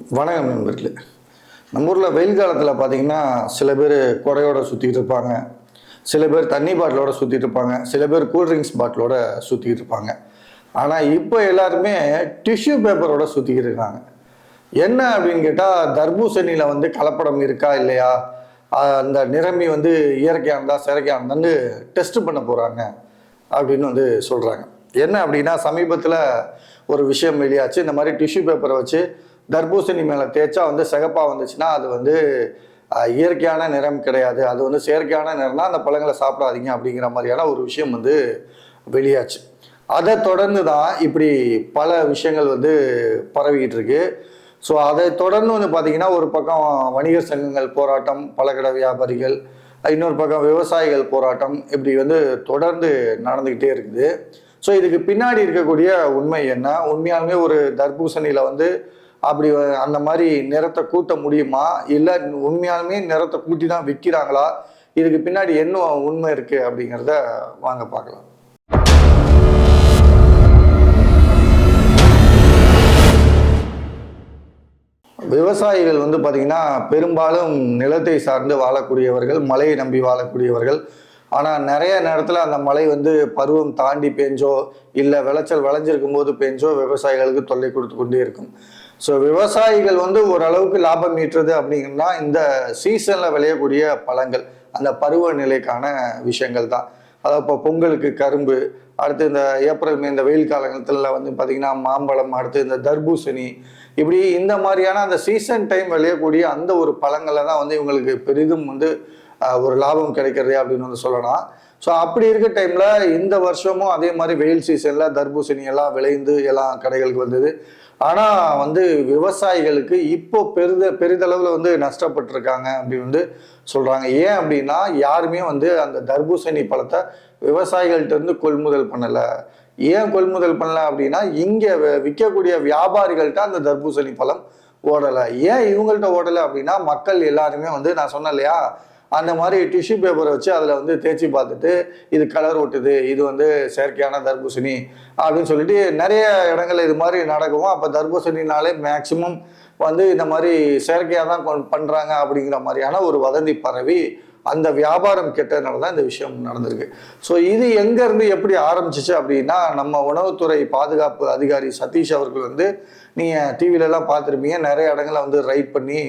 வணக்கம் நண்பர்களே. நம்ம ஊரில் வெயில் காலத்தில் பார்த்தீங்கன்னா சில பேர் குறையோட சுற்றிட்டு இருப்பாங்க. சில பேர் தண்ணி பாட்டிலோட சுற்றிட்டு இருப்பாங்க. சில பேர் கூல்ட்ரிங்க்ஸ் பாட்டிலோட சுற்றிக்கிட்டு இருப்பாங்க. ஆனால் இப்போ எல்லாருமே டிஷ்யூ பேப்பரோட சுற்றிக்கிட்டு இருக்காங்க. என்ன அப்படின்னு கேட்டால் தர்பூசணியில் வந்து கலப்படம் இருக்கா இல்லையா? அந்த நிரம்பி வந்து இயற்கையானதா செயற்கையானதான்னு டெஸ்ட் பண்ண போகிறாங்க அப்படின்னு வந்து சொல்கிறாங்க என்ன அப்படின்னா சமீபத்தில் ஒரு விஷயம் வெளியாச்சு. இந்த மாதிரி டிஷ்யூ பேப்பரை வச்சு தர்பூசணி மேலே தேய்ச்சா வந்து சிகப்பாக வந்துச்சுன்னா அது வந்து இயற்கையான நிறம் கிடையாது. அது வந்து செயற்கையான நிறம்னா அந்த பழங்களை சாப்பிடாதீங்க அப்படிங்கிற மாதிரியான ஒரு விஷயம் வந்து வெளியாச்சு. அதை தொடர்ந்து தான் இப்படி பல விஷயங்கள் வந்து பரவிக்கிட்டு இருக்கு. ஸோ அதை தொடர்ந்து வந்து பார்த்தீங்கன்னா ஒரு பக்கம் வணிகர் சங்கங்கள் போராட்டம் பழக்கடை வியாபாரிகள் இன்னொரு பக்கம் விவசாயிகள் போராட்டம் இப்படி வந்து தொடர்ந்து நடந்துக்கிட்டே இருக்குது. ஸோ இதுக்கு பின்னாடி இருக்கக்கூடிய உண்மை என்ன? உண்மையாலுமே ஒரு தர்பூசணியில் வந்து அப்படி அந்த மாதிரி நிறத்தை கூட்ட முடியுமா? இல்லை உண்மையாலுமே நிறத்தை கூட்டி தான் விற்கிறாங்களா இதுக்கு பின்னாடி என்ன உண்மை இருக்குது அப்படிங்கிறத வாங்க பார்க்கலாம். விவசாயிகள் வந்து பார்த்திங்கன்னா பெரும்பாலும் நிலத்தை சார்ந்து வாழக்கூடியவர்கள் மழையை நம்பி வாழக்கூடியவர்கள். ஆனால் நிறைய நேரத்தில் அந்த மழை வந்து பருவம் தாண்டி பெஞ்சோ இல்லை விளைச்சல் விளைஞ்சிருக்கும் போது பெஞ்சோ விவசாயிகளுக்கு தொல்லை கொடுத்து கொண்டே இருக்கும். ஸோ விவசாயிகள் வந்து ஓரளவுக்கு லாபம் ஈட்டுறது அப்படிங்கன்னா இந்த சீசனில் விளையக்கூடிய பழங்கள் அந்த பருவநிலைக்கான விஷயங்கள் தான். அதாவது இப்போ பொங்கலுக்கு கரும்பு அடுத்து இந்த ஏப்ரல் மே இந்த வெயில் காலத்தில் வந்து பார்த்திங்கன்னா மாம்பழம் அடுத்து இந்த தர்பூசணி இப்படி இந்த மாதிரியான அந்த சீசன் டைம் விளையக்கூடிய அந்த ஒரு பழங்களை தான் வந்து இவங்களுக்கு பெரிதும் வந்து ஒரு லாபம் கிடைக்கிறது அப்படின்னு வந்து சொல்லலாம். ஸோ அப்படி இருக்க டைமில் இந்த வருஷமும் அதே மாதிரி வெயில் சீசனில் தர்பூசணி எல்லாம் விளைந்து எல்லாம் கடைகளுக்கு வந்தது. ஆனால் வந்து விவசாயிகளுக்கு இப்போ பெரித பெரிதளவில் வந்து நஷ்டப்பட்டிருக்காங்க அப்படின்னு வந்து சொல்கிறாங்க ஏன் அப்படின்னா யாருமே வந்து அந்த தர்பூசணி பழத்தை விவசாயிகள்ட்ட இருந்து கொள்முதல் பண்ணலை. ஏன் கொள்முதல் பண்ணல அப்படின்னா இங்கே விற்கக்கூடிய வியாபாரிகள்ட்ட அந்த தர்பூசணி பழம் ஓடலை. ஏன் இவங்கள்ட்ட ஓடலை அப்படின்னா மக்கள் எல்லாருமே வந்து நான் சொன்னேன் இல்லையா அந்த மாதிரி டிஷ்யூ பேப்பரை வச்சு அதில் வந்து தேய்ச்சி பார்த்துட்டு இது கலர் ஒட்டுது இது வந்து செயற்கையான தர்பூசணி அப்படின்னு சொல்லிட்டு நிறைய இடங்கள்ல இது மாதிரி நடக்கும். அப்போ தர்பூசணினாலே மேக்சிமம் வந்து இந்த மாதிரி செயற்கையாக தான் கொண்- அப்படிங்கிற மாதிரியான ஒரு வதந்தி பரவி அந்த வியாபாரம் கெட்டதுனால தான் இந்த விஷயம் நடந்திருக்கு. ஸோ இது எங்கேருந்து எப்படி ஆரம்பிச்சிச்சு அப்படின்னா நம்ம உணவுத்துறை பாதுகாப்பு அதிகாரி சதீஷ் அவர்கள் வந்து நீங்கள் டிவிலெலாம் பார்த்துருப்பீங்க. நிறைய இடங்களை வந்து ரைட் பண்ணி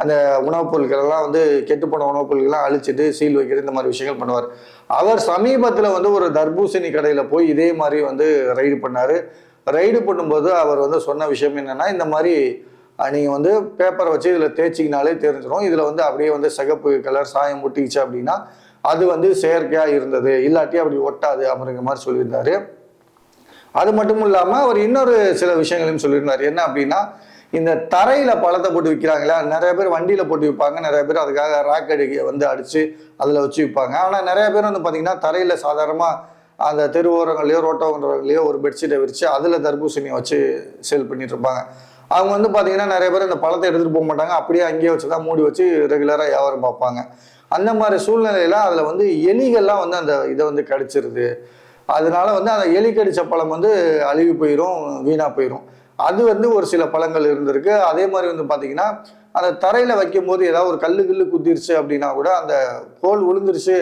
அந்த உணவுப் பொருட்களெல்லாம் வந்து கெட்டுப்போன உணவுப் பொருட்கள்லாம் அழிச்சிட்டு சீல் வைக்கிறது இந்த மாதிரி விஷயங்கள் பண்ணுவார். அவர் சமீபத்தில் வந்து ஒரு தர்பூசணி கடையில் போய் இதே மாதிரி வந்து ரைடு பண்ணார். ரைடு பண்ணும்போது அவர் வந்து சொன்ன விஷயம் என்னென்னா இந்த மாதிரி நீங்கள் வந்து பேப்பரை வச்சு இதில் தேய்ச்சிங்கனாலே தெரிஞ்சிடும் இதில் வந்து அப்படியே வந்து சிகப்பு கலர் சாயம் ஒட்டிக்கிச்சு அப்படின்னா அது வந்து செயற்கையாக இருந்தது. இல்லாட்டி அப்படி ஒட்டாது அப்படிங்கிற மாதிரி சொல்லியிருந்தாரு. அது மட்டும் இல்லாமல் அவர் இன்னொரு சில விஷயங்களையும் சொல்லியிருந்தார். என்ன அப்படின்னா இந்த தரையில் பழத்தை போட்டு விற்கிறாங்களா நிறைய பேர் வண்டியில் போட்டு விற்பாங்க. நிறைய பேர் அதுக்காக ராக் வந்து அடித்து அதில் வச்சு விற்பாங்க. ஆனால் நிறைய பேர் வந்து பாத்தீங்கன்னா தரையில் சாதாரணமாக அந்த தெருவோரங்களையோ ரோட்டோரங்களையோ ஒரு பெட்ஷீட்டை விரித்து அதில் தர்பூசணியை வச்சு சேல் பண்ணிட்டு இருப்பாங்க. அவங்க வந்து பார்த்தீங்கன்னா நிறைய பேர் அந்த பழத்தை எடுத்துகிட்டு போக மாட்டாங்க. அப்படியே அங்கேயே வச்சு தான் மூடி வச்சு ரெகுலராக வியாபாரம் பார்ப்பாங்க. அந்த மாதிரி சூழ்நிலையில அதில் வந்து எலிகள்லாம் வந்து அந்த இதை வந்து கடிச்சிருது. அதனால வந்து அந்த எலி கடிச்ச பழம் வந்து அழுகி போயிடும் வீணாக போயிடும் அது வந்து ஒரு சில பழங்கள் இருந்திருக்கு. அதே மாதிரி வந்து பார்த்தீங்கன்னா அந்த தரையில் வைக்கும் போது ஏதாவது ஒரு கல்லு கில்லு குத்திருச்சு அப்படின்னா கூட அந்த கோல் விழுந்துருச்சு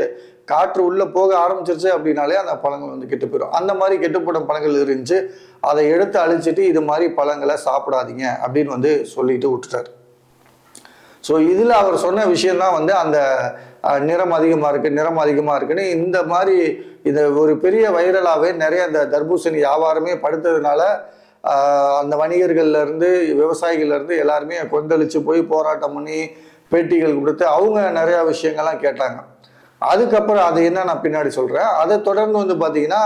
காற்று உள்ளே போக ஆரம்பிச்சிருச்சு அப்படின்னாலே அந்த பழங்கள் வந்து கெட்டு போயிடும் அந்த மாதிரி கெட்டுப்படும் பழங்கள் இருந்துச்சு. அதை எடுத்து அழிச்சிட்டு இது மாதிரி பழங்களை சாப்பிடாதீங்க அப்படின்னு வந்து சொல்லிட்டு விட்டுட்டார். ஸோ இதில் அவர் சொன்ன விஷயந்தான் வந்து அந்த நிறம் அதிகமாக இருக்குது நிறம் அதிகமாக இருக்குன்னு. இந்த மாதிரி இந்த ஒரு பெரிய வைரலாகவே நிறைய இந்த தர்பூசணி வியாபாரமே படுத்ததுனால அந்த வணிகர்கள்லேருந்து விவசாயிகள்லேருந்து எல்லாருமே கொந்தளித்து போய் போராட்டம் பண்ணி பேட்டிகள் கொடுத்து அவங்க நிறையா விஷயங்கள்லாம் கேட்டாங்க. அதுக்கப்புறம் அது என்ன நான் பின்னாடி சொல்கிறேன் அதை தொடர்ந்து வந்து பார்த்தீங்கன்னா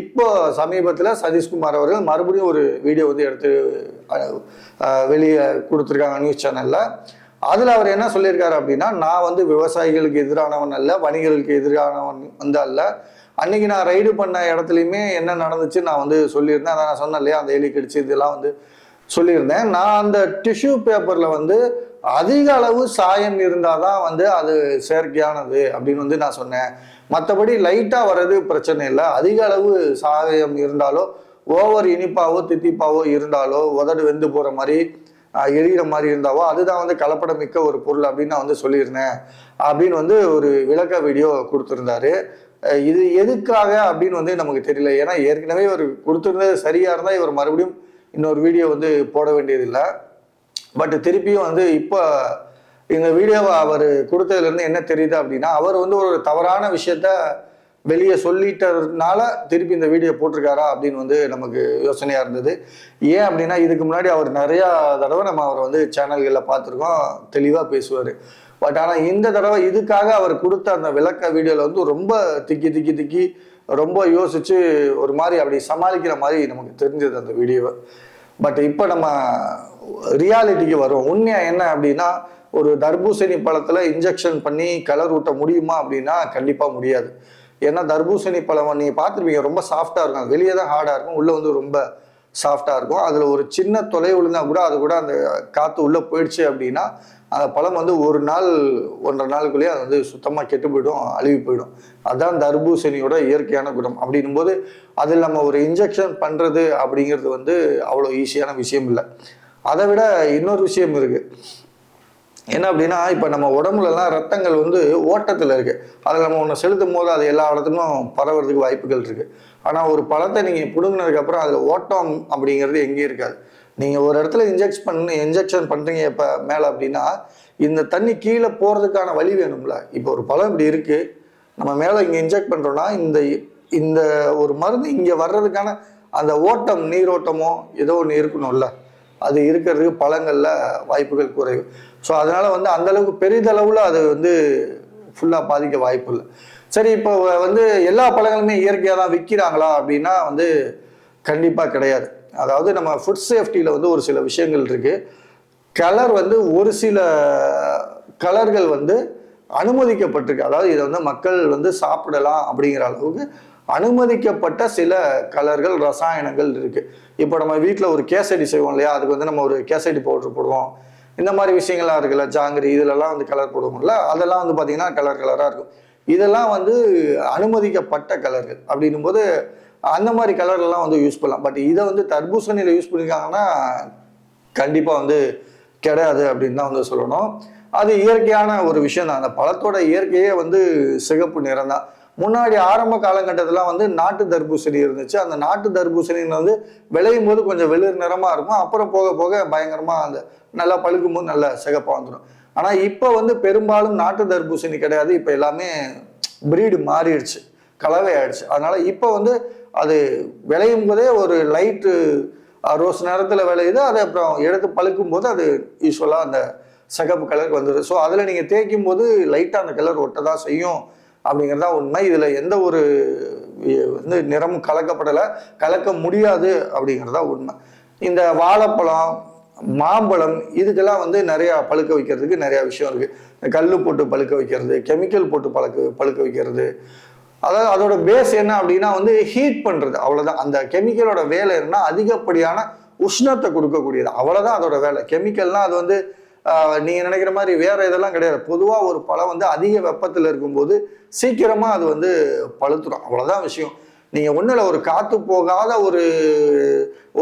இப்போ சமீபத்தில் சதீஷ்குமார் அவர்கள் மறுபடியும் ஒரு வீடியோ வந்து எடுத்து வெளியே கொடுத்துருக்காங்க நியூஸ் சேனலில். அதில் அவர் என்ன சொல்லியிருக்காரு அப்படின்னா நான் வந்து விவசாயிகளுக்கு எதிரானவன் அல்ல வணிகர்களுக்கு எதிரானவன் வந்து அல்ல அன்னைக்கு நான் ரைடு பண்ண இடத்துலையுமே என்ன நடந்துச்சு நான் வந்து சொல்லியிருந்தேன். அதான் நான் சொன்னேன் இல்லையா? அந்த எலி கடிச்சு இதெல்லாம் வந்து சொல்லியிருந்தேன். நான் அந்த டிஷ்யூ பேப்பரில் வந்து அதிக அளவு சாயம் இருந்தால் தான் வந்து அது செயற்கையானது அப்படின்னு வந்து நான் சொன்னேன். மற்றபடி லைட்டாக வர்றது பிரச்சனை இல்லை. அதிக அளவு சாயம் இருந்தாலோ ஓவர் இனிப்பாவோ தித்திப்பாவோ இருந்தாலோ உதடு வெந்து போகிற மாதிரி ஆஹ், எரியிற மாதிரி இருந்தாவோ அதுதான் வந்து கலப்படம் மிக்க ஒரு பொருள் அப்படின்னு நான் வந்து சொல்லியிருந்தேன். அப்படின்னு வந்து ஒரு விளக்க வீடியோ கொடுத்துருந்தாரு. இது எதுக்காக அப்படின்னு வந்து நமக்கு தெரியல. ஏன்னா ஏற்கனவே இவர் கொடுத்துருந்தது சரியா இருந்தால் இவர் மறுபடியும் இன்னொரு வீடியோ வந்து போட வேண்டியதில்லை. பட் திருப்பியும் வந்து இப்போ இந்த வீடியோவை அவர் கொடுத்ததுலேருந்து என்ன தெரியுது அப்படின்னா அவர் வந்து ஒரு தவறான விஷயத்த வெளியே சொல்லிட்டதுனால திருப்பி இந்த வீடியோ போட்டிருக்காரா அப்படின்னு வந்து நமக்கு யோசனையாக இருந்தது. ஏன் அப்படின்னா இதுக்கு முன்னாடி அவர் நிறையா தடவை நம்ம அவரை வந்து சேனல்களில் பார்த்துருக்கோம். தெளிவாக பேசுவார். பட் ஆனால் இந்த தடவை இதுக்காக அவர் கொடுத்த அந்த விளக்க வீடியோவில் வந்து ரொம்ப திக்கி திக்கி திக்கி ரொம்ப யோசித்து ஒரு மாதிரி அப்படி சமாளிக்கிற மாதிரி நமக்கு தெரிஞ்சது அந்த வீடியோவை. பட் இப்போ நம்ம ரியாலிட்டிக்கு வரும் உண்மையா என்ன அப்படின்னா ஒரு தர்பூசணி பழத்தில் இன்ஜெக்ஷன் பண்ணி கலர் ஊட்ட முடியுமா அப்படின்னா கண்டிப்பாக முடியாது. ஏன்னா தர்பூசணி பழம் நீங்கள் பார்த்துருப்பீங்க ரொம்ப சாஃப்டாக இருக்கும். வெளியே தான் ஹார்டாக இருக்கும். உள்ளே வந்து ரொம்ப சாஃப்டாக இருக்கும். அதில் ஒரு சின்ன தொலை விழுந்தால் கூட அது கூட அந்த காற்று உள்ளே போயிடுச்சு அப்படின்னா அந்த பழம் வந்து ஒரு நாள் ஒன்றரை நாளுக்குள்ளேயே அது வந்து சுத்தமாக கெட்டு போயிடும் அழுகி போயிடும். அதுதான் தர்பூசணியோட இயற்கையான குணம். அப்படின்னும்போது அது அதில் நம்ம ஒரு இன்ஜெக்ஷன் பண்ணுறது அப்படிங்கிறது வந்து அவ்வளோ ஈஸியான விஷயம் இல்லை. அதை விட இன்னொரு விஷயம் இருக்குது என்ன அப்படின்னா இப்போ நம்ம உடம்புலலாம் ரத்தங்கள் வந்து ஓட்டத்தில் இருக்குது அதில் நம்ம ஒன்று செலுத்தும் போது அது எல்லா இடத்துக்கும் பரவுறதுக்கு வாய்ப்புகள் இருக்குது ஆனால் ஒரு பழத்தை நீங்கள் பிடுங்கினதுக்கப்புறம் அதில் ஓட்டம் அப்படிங்கிறது எங்கேயும் இருக்காது. நீங்கள் ஒரு இடத்துல இன்ஜெக்ட் பண்ணி இன்ஜெக்ஷன் பண்ணுறீங்க இப்போ மேலே அப்படின்னா இந்த தண்ணி கீழே போகிறதுக்கான வழி வேணும்ல. இப்போ ஒரு பழம் இப்படி இருக்குது நம்ம மேலே இங்கே இன்ஜெக்ட் பண்ணுறோன்னா இந்த இந்த ஒரு மருந்து இங்கே வர்றதுக்கான அந்த ஓட்டம் நீரோட்டமோ ஏதோ ஒன்று இருக்கணும்ல. அது இருக்கிறதுக்கு பழங்களில் வாய்ப்புகள் குறைவு. ஸோ அதனால் வந்து அந்தளவுக்கு பெரிதளவில் அது வந்து ஃபுல்லாக பாதிக்க வாய்ப்பு இல்லை. சரி இப்போ வந்து எல்லா பழங்களுமே இயற்கையாக தான் விற்கிறாங்களா அப்படின்னா வந்து கண்டிப்பாக கிடையாது. அதாவது நம்ம ஃபுட் சேஃப்டியில் வந்து ஒரு சில விஷயங்கள் இருக்குது கலர் வந்து ஒரு சில கலர்கள் வந்து அனுமதிக்கப்பட்டிருக்கு. அதாவது இதை வந்து மக்கள் வந்து சாப்பிடலாம் அப்படிங்கிற அளவுக்கு அனுமதிக்கப்பட்ட சில கலர்கள் ரசாயனங்கள் இருக்குது இப்போ நம்ம வீட்டில் ஒரு கேசடி செய்வோம் இல்லையா? அதுக்கு வந்து நம்ம ஒரு கேசடி பவுடர் போடுவோம். இந்த மாதிரி விஷயங்கள்லாம் இருக்குல்ல ஜாங்கிரி இதுலலாம் வந்து கலர் போடுவோம்ல அதெல்லாம் வந்து பார்த்திங்கன்னா கலர் கலராக இருக்கும். இதெல்லாம் வந்து அனுமதிக்கப்பட்ட கலர்கள் அப்படின்னும் போது அந்த மாதிரி கலர்லாம் வந்து யூஸ் பண்ணலாம். பட் இதை வந்து தர்பூசணியில் யூஸ் பண்ணியிருக்காங்கன்னா கண்டிப்பாக வந்து கிடையாது அப்படின்னு தான் வந்து சொல்லணும். அது இயற்கையான ஒரு விஷயம் தான். அந்த பழத்தோட இயற்கையே வந்து சிகப்பு நிறம் தான் முன்னாடி ஆரம்ப காலகட்டத்திலாம் வந்து நாட்டு தர்பூசணி இருந்துச்சு. அந்த நாட்டு தர்பூசணின்னு வந்து விளையும் போது கொஞ்சம் வெளிர் நிறமாக இருக்கும். அப்புறம் போக போக பயங்கரமாக அந்த நல்லா பழுக்கும் போது நல்ல சிகப்பாக வந்துடும் ஆனால் இப்போ வந்து பெரும்பாலும் நாட்டு தர்பூசணி கிடையாது. இப்போ எல்லாமே பிரீடு மாறிடுச்சு. கலவை ஆயிடுச்சு அதனால இப்போ வந்து அது விளையும் போதே ஒரு லைட்டு ரோஸ் நேரத்தில் விளையுது. அதை அப்புறம் எடுத்து பழுக்கும் போது அது யூஸ்வலாக அந்த சிகப்பு கலருக்கு வந்துடுது ஸோ அதில் நீங்கள் தேய்க்கும் போது லைட்டாக அந்த கலர் ஒட்ட தான் செய்யும் அப்படிங்கிறதா உண்மை. இதில் எந்த ஒரு வந்து நிறமும் கலக்கப்படலை. கலக்க முடியாது அப்படிங்கிறதா உண்மை. இந்த வாழைப்பழம் மாம்பழம் இதுக்கெல்லாம் வந்து நிறையா பழுக்க வைக்கிறதுக்கு நிறையா விஷயம் இருக்குது இந்த கல் போட்டு பழுக்க வைக்கிறது கெமிக்கல் போட்டு பழுக்க பழுக்க வைக்கிறது அதாவது அதோட பேஸ் என்ன அப்படின்னா வந்து ஹீட் பண்ணுறது அவ்வளோதான் அந்த கெமிக்கலோட வேலை என்ன அதிகப்படியான உஷ்ணத்தை கொடுக்கக்கூடியது. அவ்வளோதான் அதோட வேலை. கெமிக்கல்னால் அது வந்து நீங்கள் நீங்க நினைக்கிற மாதிரி வேற இதெல்லாம் கிடையாது. பொதுவாக ஒரு பழம் வந்து அதிக வெப்பத்தில் இருக்கும்போது சீக்கிரமா அது வந்து பழுத்துடும் அவ்வளோதான் விஷயம். நீங்க ஒன்றும் ஒரு காத்து போகாத ஒரு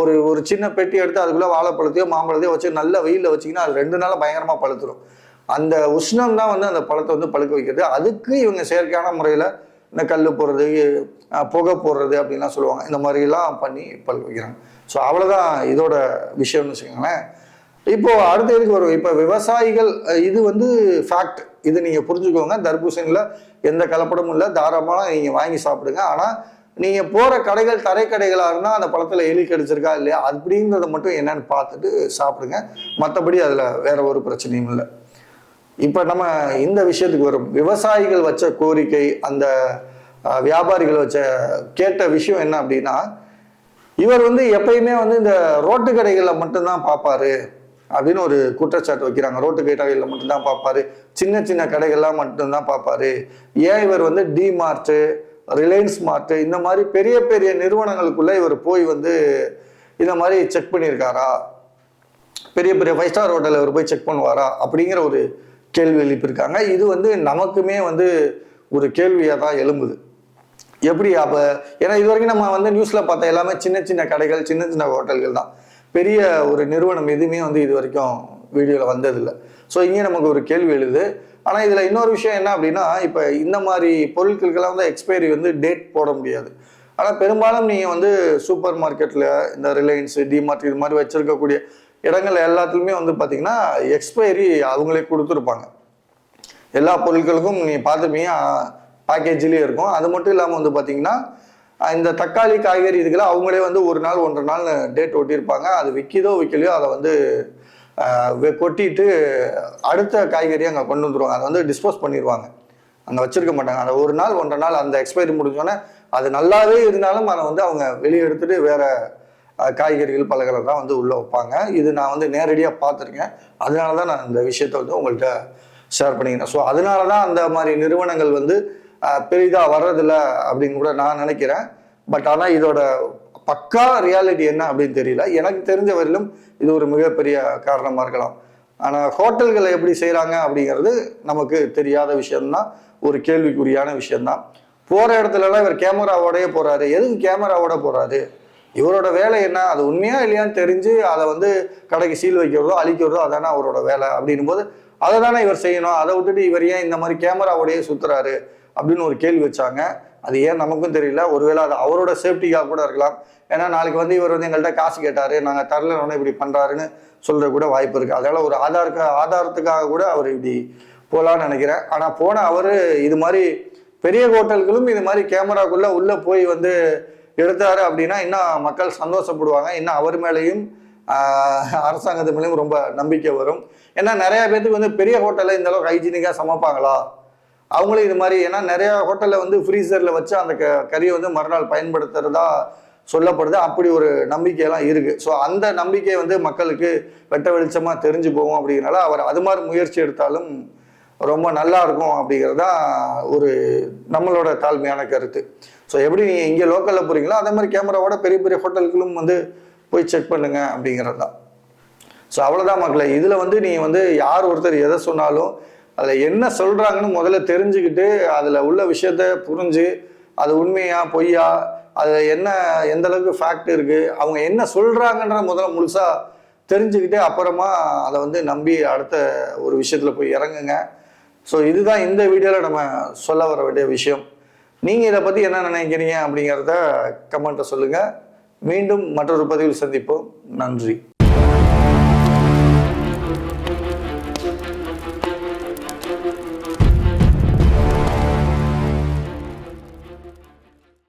ஒரு ஒரு சின்ன பெட்டி எடுத்து அதுக்குள்ள வாழைப்பழத்தையோ மாம்பழத்தையோ வச்சு நல்ல வெயிலில் வச்சிங்கன்னா அது ரெண்டு நாளாக பயங்கரமா பழுத்துடும் அந்த உஷ்ணம் தான் வந்து அந்த பழத்தை வந்து பழுக்க வைக்கிறது. அதுக்கு இவங்க செயற்கையான முறையில் இந்த கல் போடுறது புகை போடுறது அப்படின்லாம் சொல்லுவாங்க. இந்த மாதிரிலாம் பண்ணி பல் வைக்கிறாங்க. ஸோ அவ்வளோதான் இதோட விஷயம்னு வச்சுக்கோங்களேன். இப்போது அடுத்த இதுக்கு வரும் இப்போ விவசாயிகள் இது வந்து ஃபேக்ட் இது நீங்கள் புரிஞ்சுக்கோங்க. தர்பூசணியில் எந்த கலப்படமும் இல்லை. தாராளமாக நீங்கள் வாங்கி சாப்பிடுங்க. ஆனால் நீங்கள் போகிற கடைகள் தரை கடைகளாக இருந்தால் அந்த பழத்தில் எலி கடிச்சிருக்கா இல்லையா? அப்படிங்கிறத மட்டும் என்னன்னு பார்த்துட்டு சாப்பிடுங்க. மற்றபடி அதில் வேற ஒரு பிரச்சனையும் இல்லை. இப்போ நம்ம இந்த விஷயத்துக்கு வரும். விவசாயிகள் வச்ச கோரிக்கை அந்த வியாபாரிகள் வச்ச கேட்ட விஷயம் என்ன அப்படின்னா இவர் வந்து எப்பயுமே வந்து இந்த ரோட்டு கடைகளில் மட்டும்தான் பார்ப்பாரு அப்படின்னு ஒரு குற்றச்சாட்டு வைக்கிறாங்க. ரோட்டு கடைகளில் மட்டும்தான் பார்ப்பாரு சின்ன சின்ன கடைகள்லாம் மட்டும்தான் பார்ப்பாரு ஏன் இவர் வந்து டி மார்ட்டு ரிலையன்ஸ் மார்ட்டு இந்த மாதிரி பெரிய பெரிய நிறுவனங்களுக்குள்ள இவர் போய் வந்து இந்த மாதிரி செக் பண்ணியிருக்காரா? பெரிய பெரிய ஃபைவ் ஸ்டார் ஹோட்டலில் இவர் போய் செக் பண்ணுவாரா? அப்படிங்கிற ஒரு கேள்வி எழுப்பியிருக்காங்க. இது வந்து நமக்குமே வந்து ஒரு கேள்வியாக தான் எழும்புது. எப்படி அப்போ ஏன்னா இது வரைக்கும் நம்ம வந்து நியூஸில் பார்த்தா எல்லாமே சின்ன சின்ன கடைகள் சின்ன சின்ன ஹோட்டல்கள் தான். பெரிய ஒரு நிறுவனம் எதுவுமே வந்து இது வரைக்கும் வீடியோவில் வந்ததில்லை. ஸோ இங்கே நமக்கு ஒரு கேள்வி எழுது. ஆனால் இதில் இன்னொரு விஷயம் என்ன அப்படின்னா இப்போ இந்த மாதிரி பொருட்களுக்கெல்லாம் வந்து எக்ஸ்பைரி வந்து டேட் போட முடியாது. ஆனால் பெரும்பாலும் நீங்கள் வந்து சூப்பர் மார்க்கெட்டில் இந்த ரிலையன்ஸு டிமார்ட் இது மாதிரி வச்சுருக்கக்கூடிய இடங்கள் எல்லாத்துலேயுமே வந்து பார்த்தீங்கன்னா எக்ஸ்பைரி அவங்களே கொடுத்துருப்பாங்க. எல்லா பொருட்களுக்கும் நீ பார்த்துப்பீங்க பேக்கேஜ்லேயே இருக்கும். அது மட்டும் இல்லாமல் வந்து பார்த்தீங்கன்னா இந்த தக்காளி காய்கறி இதுக்கெல்லாம் அவங்களே வந்து ஒரு நாள் ஒன்றரை நாள் டேட் ஒட்டியிருப்பாங்க. அது விற்கிதோ விற்கலையோ அதை வந்து வெ- கொட்டிட்டு அடுத்த காய்கறியை அங்கே கொண்டு வந்துருவாங்க. அதை வந்து டிஸ்போஸ் பண்ணிடுவாங்க அங்கே வச்சிருக்க மாட்டாங்க. அந்த ஒரு நாள் ஒன்றரை நாள் அந்த எக்ஸ்பைரி முடிஞ்சோடனே அது நல்லாவே இருந்தாலும் அதை வந்து அவங்க வெளியே எடுத்துட்டு வேற காய்கறிகள் பழங்களை தான் வந்து உள்ளே வைப்பாங்க. இது நான் வந்து நேரடியாக பார்த்துருக்கேன். அதனால தான் நான் இந்த விஷயத்தை வந்து உங்கள்கிட்ட ஷேர் பண்ணிக்கிறேன். ஸோ அதனால தான் அந்த மாதிரி நிறுவனங்கள் வந்து பெரிதாக வர்றதில்ல அப்படின்னு கூட நான் நினைக்கிறேன். பட் ஆனால் இதோட பக்கா ரியாலிட்டி என்ன அப்படின்னு தெரியல. எனக்கு தெரிஞ்ச வரையிலும் இது ஒரு மிகப்பெரிய காரணமாக இருக்கலாம். ஆனால் ஹோட்டல்களை எப்படி செய்கிறாங்க அப்படிங்கிறது நமக்கு தெரியாத விஷயம்தான். ஒரு கேள்விக்குறியான விஷயம்தான். போகிற இடத்துலலாம் இவர் கேமராவோடயே போகிறாரு எதுக்கு கேமராவோட போகிறாரு இவரோட வேலை என்ன? அது உண்மையா இல்லையான்னு தெரிஞ்சு அதை வந்து கடைக்கு சீல் வைக்கிறதோ அழிக்கிறதோ அதானே அவரோட வேலை அப்படின்னும் போது அதை தானே இவர் செய்யணும். அதை விட்டுட்டு இவர் ஏன் இந்த மாதிரி கேமராவோடையே சுத்துறாரு அப்படின்னு ஒரு கேள்வி வச்சாங்க. அது ஏன் நமக்கும் தெரியல. ஒருவேளை அது அவரோட சேஃப்டிக்காக கூட இருக்கலாம். ஏன்னா நாளைக்கு வந்து இவர் வந்து எங்கள்கிட்ட காசு கேட்டாரு. நாங்கள் தரலன்னு இப்படி பண்றாருன்னு சொல்ற கூட வாய்ப்பு இருக்கு. அதனால ஒரு ஆதாருக்கு ஆதாரத்துக்காக கூட அவர் இப்படி போகலான்னு நினைக்கிறேன். ஆனால் போன அவர் இது மாதிரி பெரிய ஹோட்டல்களும் இது மாதிரி கேமராக்குள்ள உள்ள போய் வந்து எடுத்தாரு அப்படின்னா இன்னும் மக்கள் சந்தோஷப்படுவாங்க. இன்னும் அவர் மேலேயும் அரசாங்கத்து மேலேயும் ரொம்ப நம்பிக்கை வரும். ஏன்னா நிறைய பேர்த்துக்கு வந்து பெரிய ஹோட்டலில் இந்த அளவுக்கு ஹைஜீனிக்காக சமைப்பாங்களா? அவங்களும் இது மாதிரி ஏன்னா நிறைய ஹோட்டலில் வந்து ஃப்ரீசரில் வச்சு அந்த க கறியை வந்து மறுநாள் பயன்படுத்துறதா சொல்லப்படுது. அப்படி ஒரு நம்பிக்கையெல்லாம் இருக்குது ஸோ அந்த நம்பிக்கை வந்து மக்களுக்கு வெட்ட வெளிச்சமாக தெரிஞ்சு போகும் அப்படிங்கிறனால அவர் அது மாதிரி முயற்சி எடுத்தாலும் ரொம்ப நல்லா இருக்கும் அப்படிங்கிறது தான் ஒரு நம்மளோட தாழ்மையான கருத்து. ஸோ எப்படி நீங்கள் இங்கே லோக்கலில் போகிறீங்களோ அதே மாதிரி கேமராவோட பெரிய பெரிய ஹோட்டல்களும் வந்து போய் செக் பண்ணுங்க அப்படிங்கிறது தான் ஸோ அவ்வளோதான் மக்களை. இதில் வந்து நீங்கள் வந்து யார் ஒருத்தர் எதை சொன்னாலும் அதில் என்ன சொல்கிறாங்கன்னு முதல்ல தெரிஞ்சுக்கிட்டு அதில் உள்ள விஷயத்த புரிஞ்சு அது உண்மையா பொய்யா அதில் என்ன எந்த அளவுக்கு ஃபேக்ட் இருக்குது அவங்க என்ன சொல்கிறாங்கன்ற முதல்ல முழுசாக தெரிஞ்சுக்கிட்டு அப்புறமா அதை வந்து நம்பி அடுத்த ஒரு விஷயத்தில் போய் இறங்குங்க. ஸோ இதுதான் இந்த வீடியோவில் நம்ம சொல்ல வர வேண்டிய விஷயம். நீங்கள் இதை பற்றி என்ன நினைக்கிறீங்க அப்படிங்கிறத கமெண்ட்டை சொல்லுங்கள் மீண்டும் மற்றொரு பதிவில் சந்திப்போம். நன்றி.